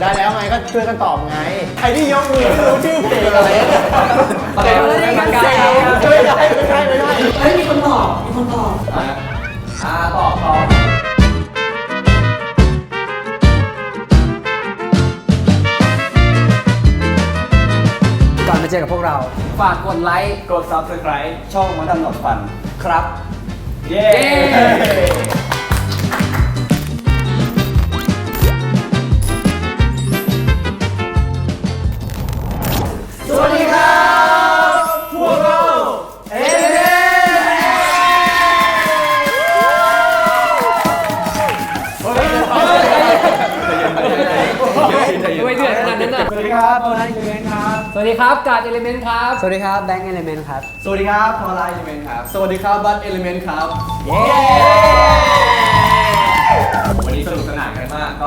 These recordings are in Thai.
ได้แล้วไงก็ช่วยกันตอบไงใครที่ยกมือรู้ชื่อเพลงอะไรแต่ไม่ได้ไม่ได้ไม่ได้ไม่ได้ไม่ได้เฮ้ยมีคนตอบมีคนตอบอ่าตอบตอบก่อนมาเจอกับพวกเรา ฝากกดไลค์กด subscribe ช่องมันดำหนดฟันครับ เย้ ครับโทนัทเอลิเมนต์ครับ สวัสดีครับกาดเอลิเมนต์ครับ สวัสดีครับแบงค์เอลิเมนต์ครับ สวัสดีครับพอลายเอลิเมนต์ครับ สวัสดีครับบัตเอลิเมนต์ครับ เย้ วันนี้สนุกส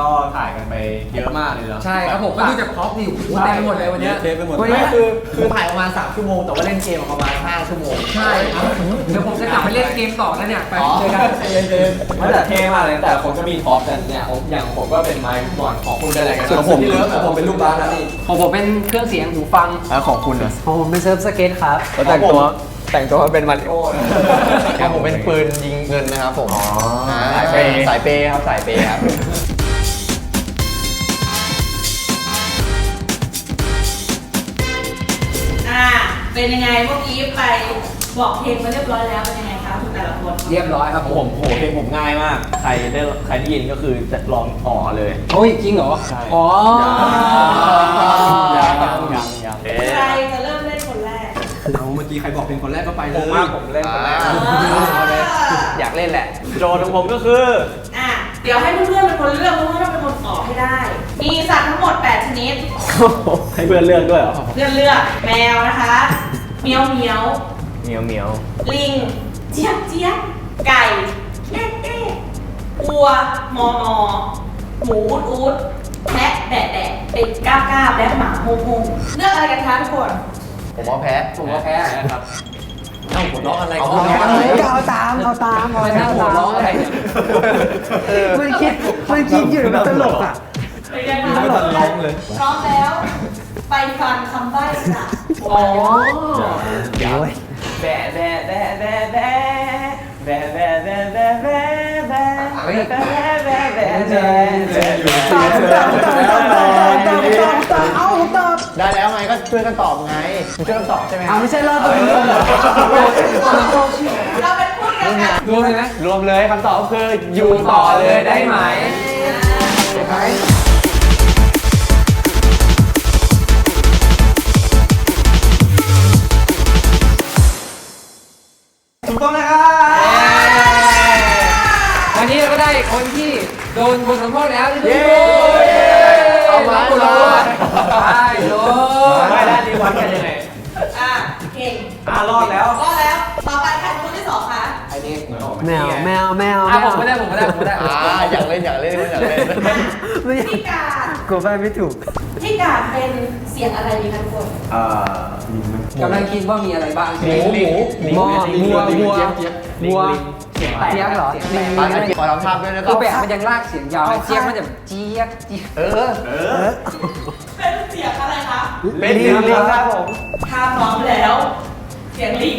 ก็ถ่ายกันไปเยอะมากเลยเนาะใช่ครับผมก็ดูจะพร็อพดิวโอ้โหเต็มไปหมดเลยวันนี้ย เทปไปหมด วันนี้คือคือถ่ายประมาณ3ชั่วโมง แต่ว่าเล่นเกมประมาณ5ชั่วโมงใช่ครับเดี๋ยวผมจะกลับไปเล่นเกมต่อแล้วเนี่ย ไปเจอกันเจอกันไม่แต่เท่มากเลยแต่คนก็มีพร็อปกันเนี่ยอย่างผมก็เป็นไมค์บอร์ดของคุณเป็นละกันส่วผม ที่เลิฟแต่ผมเป็นลูกบ้านนะนี่ของผมเป็นเครื่องเสียงหูฟัง แล้วของคุณอะของผมเป็นเซิร์ฟสเก็ตครับ แล้วแต่งตัวแต่งตัวเป็นมาริโอ้ของผมเป็นปืนยิงเงินนะครับผมสายเปย์สายเปย์ครับสายเปย์ครับ เป็นยังไงเมื่อกี้ไปบอกเพลงมาเรียบร้อยแล้วเป็นยังไงคะคุณแต่ละคนเรียบร้อยครับผมโหเพลงผมง่ายมาก ใครได้ใครได้ยินก็คือจะลองอ๋อเลย โอ้ยจริงเหรอใช่ อ๋อยังยังยังยังเอ๊ะใครจะเริ่มเล่นคนแรกเราเมื่อกี้ใครบอกเป็นคนแรกก็ไปเลผมย ว่ผมเล่นคนแรก อยากเล่นแหละ โจทย์ของผมก็คือ เดี๋ยวให้เพื่อนๆเป็นคนเลือกเพื่อนๆต้องเป็นคนตอบให้ได้ มีสัตว์ทั้งหมด 8 ชนิด ให้เพื่อนเลือกด้วยเหรอเลือกเลือกแมวนะคะเมียวเมียวเหมียวเหมียวลิง เจี๊ยบเจี๊ยบไก่แย่แย่วัวมอมอหมูอุดอุดแพะแดะแดะเป็ดก้าวก้าวและหมาโฮงฮงเลือกอะไรกันคะทุกคน ผมว่าแพ้ผมว่าแพ้นะครับเอ้าหัวเราะอะไรเอาหัวเราะอะไร เอาตามเอาตามเอาตาม หัวเราะอะไร มันคิดมันคิดอยู่มันตลกอะ ไม่ได้ร้องเลย พร้อมแล้ว ไปฟังคำใบ้จากโอ้โอ้ยแบะแบะแบะแบะแบะแบะแบะแบะแบะแบะแบะแบะแบะแบะแบะแบะตอบตอบตอบตอบตอบตอบตอบตอบเอาตอบได้แล้วไงก็ช่วยกันตอบไงช่วยกันตอบใช่ไหมเอาไม่ใช่รอดตัวเองเราเป็นผู้ รวมเลยนะรวมเลยคำตอบก็คืออยู่ต่อเลยได้ไหมถูกต้องนะครับวันนี้เราก็ได้คนที่โดนบทลมโทษแล้วที่โดนเอามาคนละคนใช่โด้ไม่ได้ดีวันกันยังไงอะเก่งอะรอดแล้ว แมวแมวแมวผมไม่ได้ผมไม่ได้ผมไม่ได้อ่าอยากเล่นอยากเล่นอยากเล่นไม่อพี่การกลัวไปไม่ถูกพี่การเป็นเสียงอะไรดีคะทุกคนอ่ากำลังคิดว่ามีอะไรบ้างหมูหมูหมูวัววัววัวเจี๊ยบเหรอลิงลิงขอทำภาพด้วยนะครับคือแบบมันยังลากเสียงยาวเจี๊ยบมันจะเจี๊ยบเจี๊ยบเออเออเป็นเสียงอะไรคะเป็นลิงครับผมถ้าพร้อมแล้ว เสียงลิง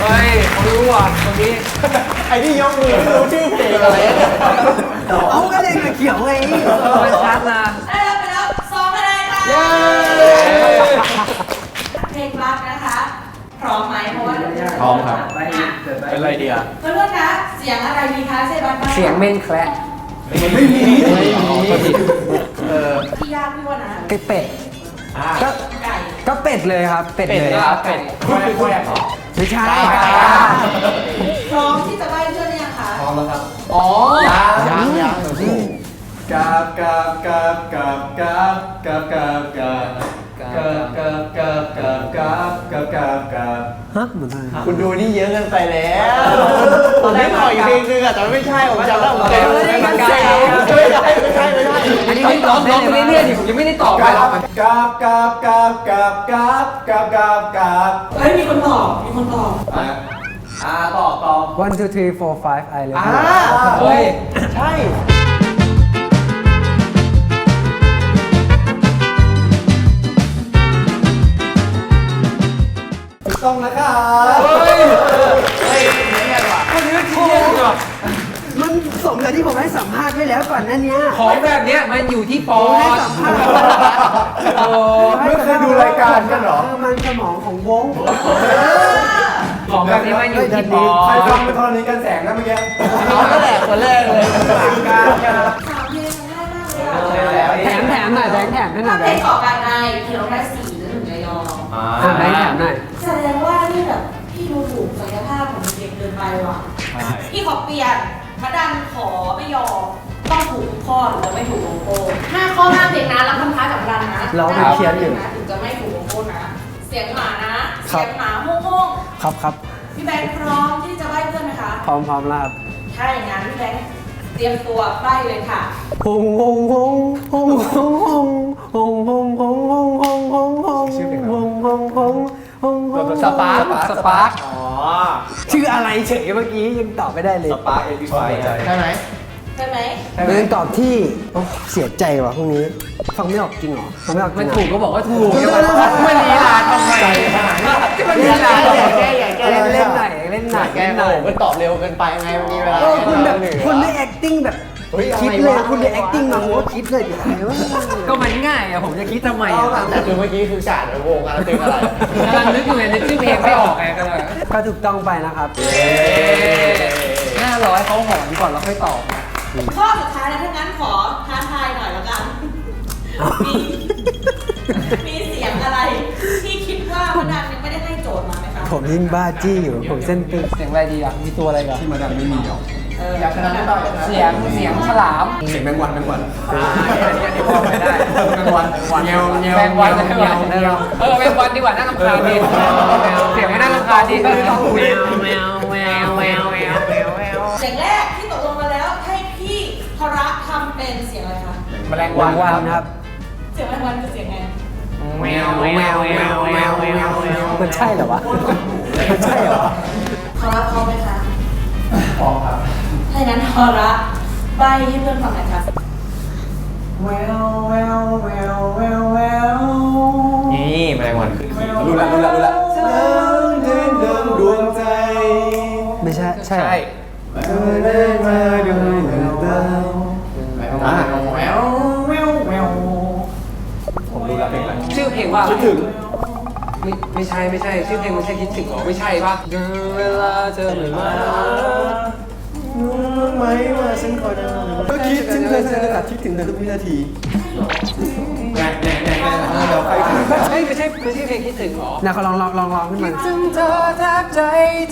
เฮ้ยเขารู้อะตรงนี้ไอ้ที่ยกมือไม่รู้ชื่อเพลงอะไรอะเอาก็แดงกับเขียวไงมันชัดนะได้รับไปแล้วสองคะแนนค่ะเย้เพลงรักนะคะ พร้อมไหมเพราะว่าเดี๋ยวจะพร้อมครับอะเป็นไรดีอะเพื่อนๆคะเสียงอะไรมีคะเซบัสบ้างเสียงเมนแคระไม่มีไม่มีเออที่ยากพี่ว่านะไก่เป็ดก็ไก่ก็เป็ดเลยครับ เป็ดเป็ดเลยนะครับเป็ดแควกแควกเหรอ ไม่ใช่พร้อมที่จะใบ้เพื่อนหรือยังคะพร้อมแล้วครับอ๋อยังยังกาบกาบกาบกาบกาบกาบกาบกาบ กาบกาบกาบกาบกาบกาบกาบกาบฮะเหมือนกันคุณดูนี่เยอะเกินไปแล้วตอนแรกขออีกเพลงนึงอะแต่ไม่ใช่ผมจำได้ผมจำได้ไม่ใช่ไม่ใช่ไม่ใช่ไม่ใช่อันนี้ร้องร้องไปเรื่อยๆดิผมยังไม่ได้ตอบเลยกาบกาบกาบกาบกาบกาบกาบกาบกาบเฮ้ยมีคนตอบมีคนตอบอะอ่าตอบตอบ one two three four five I love you อ่าเฮ้ยใช่ ต้องนะครับมันสมกับที่ผมให้สัมภาษณ์ไว้แล้วก่อนหน้านี้ของแบบเนี้ยมันอยู่ที่ปอผมให้ดสัมภาษณ์โอ้ไม่เคยดูรายการกันเหรอคือมันสมองของวง ของแบบนี้มันอยู่ที่ปอใครฟังเป็นธรณีกันแสงนะเมื่อกี้เขาก็แหละคนแรกเลยกาบกาบสามเพลงง่ายมากเลยอะแถมแถมหน่อยแบงค์แถมให้หน่ถ้าอยเพแบลงงค์ต่อกันในที่เราได้สี่หรือถึงจะยอม อ่าอะแบงแถมหน่อย ด็กเกินไปว่ะพี่ขอเปลี่ยนพระดันขอไม่ยอม ต้องถูกทุกข้อหรือจะไม่ถูกโลโก้ห้าข้อห้ามเพลงนะรับคำท้าจากพระดันนะเราไปเขียนอยู่ ห้าข้ห้ามพลงนะถึงจะไม่ถูกโลโก้นะ เสียงหมานะครัเสีบยงหมาห้องห้องครับครับๆพี่แบงค์พร้อมที่จะใบ้เพื่อนไหมคะ พร้อมพร้อมแล้วครับถ้าอย่างนั้นพี่แบงค์เตรียมตัวใบ้เลยค่ะ ฮงฮงฮงฮงฮงฮงฮงฮงฮงฮงฮงฮงฮงฮงฮงฮงฮงฮงฮงสปาร์คสปาร์คอ๋อ ชื่ออะไรเฉยเมื่อกี้ยังตอบไม่ได้เลยสปาร์คเอลิฟายใช่ไหมใช่ไหมเป็นคำตอบที่โอ้เสียใจว่ะพวกนี้ฟังไม่ออกจริงเหรอฟังไม่ออกจริมันงเหรอ ถูกก็บอกว่าถูกจะมามันลีลาทำไมมันลีลาทำไมแก้ใหญ่แก้เล่นเล่นหน่อยเล่นหน่อยแก้เล่นหโง่น่อยมันตอบเร็วเกินไปไงมันมีเวลาเออคุณแบบเหนื่อยคุณไม่ acting แบบ เฮ้ยคิดอะไรเลยวะคุณจะอะไรวะ acting มาโม้คิดเลยดิอะไรวะก็มันง่ายอะผมจะคิดทำไมอะแต่คือเมื่อกี้คือกาดวงอะไรตึงอะไรกำลังนึกอยู่ไงนึกชื่อเพลงไม่ออกไงก็เลยก็ถูกต้องไปนะครับห้าร้อยเขาหอนก่อนแล้วค่อยตอบนะข้อสุดท้ายนะถ้างั้นขอท้าทายหน่อยแล้วกันมีมีเสียงอะไรที่คิดว่าพระดันยังไม่ได้ให้โจทย์มาไหมคะผมยิ่งบ้าจี้อยู่ผมเส้นตึงเสียงอะไรดีอะมีตัวอะไรกันที่มาดันไม่มีหรอกเอออยากชนะหรือเปล่าอยากชนะเสียงเสียงฉลาม เสียงแมงวันแมงวันอ่าอันนี้อันนี้พอไม่ได้ แมงวันเงี้ยวเงี้ยวแมงวันเงี้แมยวงวันเงี้ยวเออแมงวันดีกว่าน่ารำคาญดีเสียงไม่น่ารำคาญดีแมวแมวแมวแมวแมวแมวแมวเสียงแรกที่ตกลงมาแล้วให้พี่ธระทำเป็นเสียงอะไรคะแมลงวัวันนวันครับเสียงแมงวันคือเสียงไงแมวแมวแมวแมวแมวแมวแมวมันใช่เหรอวะมันใช่เหรอ ถ้าอย่างนั้นธระใบให้เพื่อนฟังหน่อยค่ะแววแววแววแววแววนี่แมลงวันขึ้นรู้ละรู้ละรู้ละเดินเดินเดินดวงใจไม่ใช่ใช่ใช่เหรอเธอได้มาด้วยเงินเดิมอะแววแววแววผมรู้ละเพลงอะไรชื่อเพลงว่าคิดถึง ไม่ไม่ใช่ไม่ใช่ ชื่อเพลงมันใช่คิดถึงเหรอ ไม่ใช่ป่ะเวลาเธอไม่มารู้ ไหมว่าฉันคอยก็คิดถึงเธอเธอแต่คิดถึงเธอทุกวินาทีแน่แน่แน่แน่เดี๋ยวใครถึงไม่ใช่ไม่ใช่ไม่ใช่เพลงคิดถึงเหรอนะเขาลองลองลองลองขึ้นมาถึงเธอแทบใจ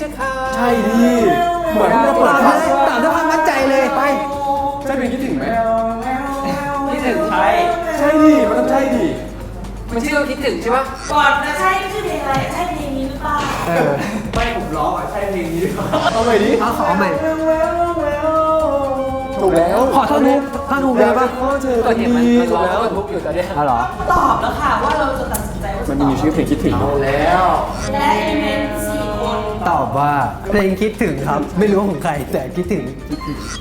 จะขาดใช่ดิเหมือนเราเปิดตฟัองบตอบด้วยความมั่นใจเลยไปใช่เพลงคิดถึงไหมคิดถึงใช่ใช่ดิมันต้องใช่ดิมันชื่อว่าคิดถึงใช่ป่ะก่อนจะใช่ชื่อเพลงอะไรใช่เพลงนี้หรือเปล่าเออไม่ผมร้องอะใช่เพลงนี้เอาใหม่ดิเอาขอใหม่ ถูกแล้วขอท่อนฮุกท่อนฮุกเลยปะเจอก็กันเห็นดีมันมันถูร้กองแล้วมันทุกข์อยู่ตอนเนี้ยอ๋อเหรอตอบแล้วค่ะว่าเราจะตัดสินใจว่าจะมันตอบมีชื่อเพลงคิดถึงแล้ว และเอเมนสี่คนตอบว่าเพลงคิดถึงครับ ไม่รู้ของใครแต่คิดถึง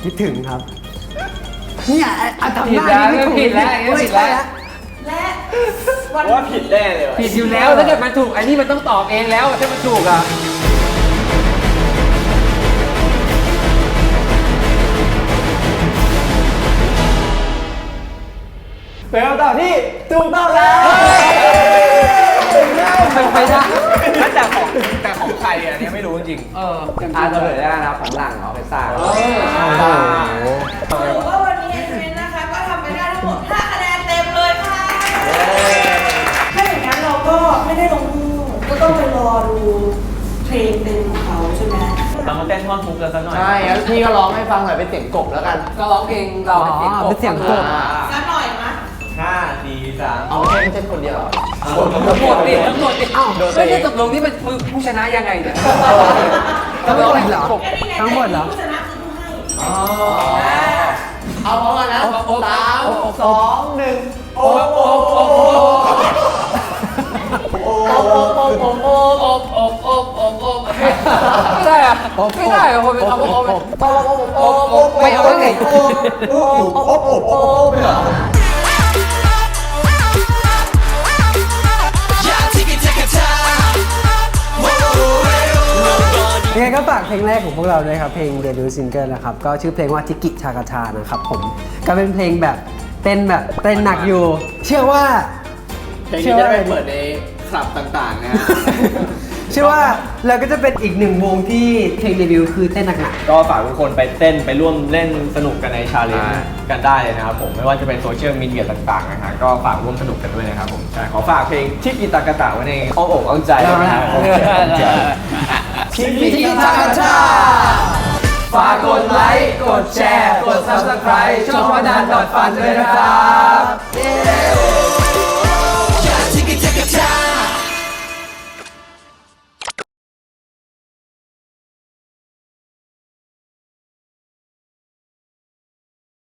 คิดถึงครับเนี่ยอะทำผิดหน้าแล้วนี่ไม่ถูกผิดแล้วอันนี้ไม่ผิดใช่แล้วละและวันว่าผิดแน่เลยผิดอยู่แล้วถ้าเกิดมันถูกอันนี้มันต้องตอบเองแล้วถ้ามันถูกอะ เป็นคำตอบที่ถูกต้องแล้วเป็นไปได้แต่ของแต่ของใครอะเนี่ยไม่รู้จริงเอออ่าเฉลยได้นะครับของหลังเขาไปสร้างถือว่าวันนี้เอเมนนะคะ ก็ทำไปได้ทั้งหมด 5 คะแนนเต็มเลยค่ะ ถ้าอย่างนั้นเราก็ไม่ได้ลงมือก็ต้องไปรอดูเพลงเต็มของเขาใช่ไหมเรามาเต้นท่อนฮุกกันสักหน่อย ใช่งั้นพี่ก็ร้องให้ฟังหน่อยเป็นเสียงกบแล้วกัน ก็ร้องเพลงเราอ๋อเป็นเสียงกบ อ่า สักหน่อยมะ ห้า สี่สามเอาไม่ใช่ไม่ใช่คนเดียวเหรอทั้งหมดดิทั้งหมดดิเอ้าโดนตัวไม่เองได้ตกลงที่เป็นผู้ชนะยังไงเนี่ยทั้งหมดเหรอก็นี่ไงทั้งหมดเหรอผู้ชนะคือผู้ให้อ๋อเอาพร้อมกันนะโอ๊ะโอ๊ะสามโอ๊ะโอ๊ะสองหนึ่งโอ้โอ้โอ้โอ้โอ้โอ้โอ้โอ้โอบโอบโอบโอบโอบไม่ได้อะไม่ได้อะคนเป็นคำว่าโอบโอ้โอ้โอ้โอ้ไม่เอาตั้งแต่โอ้โอ้โอ้โอ้โอ้ไม่เหรอยังไงก็ฝากเพลงแรกของพวกเราด้วยครับ เพลงเดบิวต์ซิงเกิลนะครับ ก็ชื่อเพลงว่าทิกิชากาชานะครับผม ก็เป็นเพลงแบบเต้นแบบเต้นหนักอยู่ เชื่อว่า เพลงนี้จะได้ไปเปิดในคลับต่างๆนะฮะ เชื่อว่าเราก็จะเป็นอีกหนึ่งวงที่เพลงเดบิวต์คือเต้นหนักก็ฝากทุกคนไปเต้นไปร่วมเล่นสนุกกันในชาเลนจ์อ่ากันได้เลยนะครับผมไม่ว่าจะเป็นโซเชียลมีเดียต่างๆนะฮะก็ฝากร่วมสนุกกันด้วยนะครับผมใช่ขอฝากเพลงที่กีตากะตะไว้ในอ้อมอกอ้อมใจนะครับผม ทิกิชากาชาฝากกดไลค์ กดแชร์ กด subscribe ช่องวันดานดอดฟันด้วยนะครับ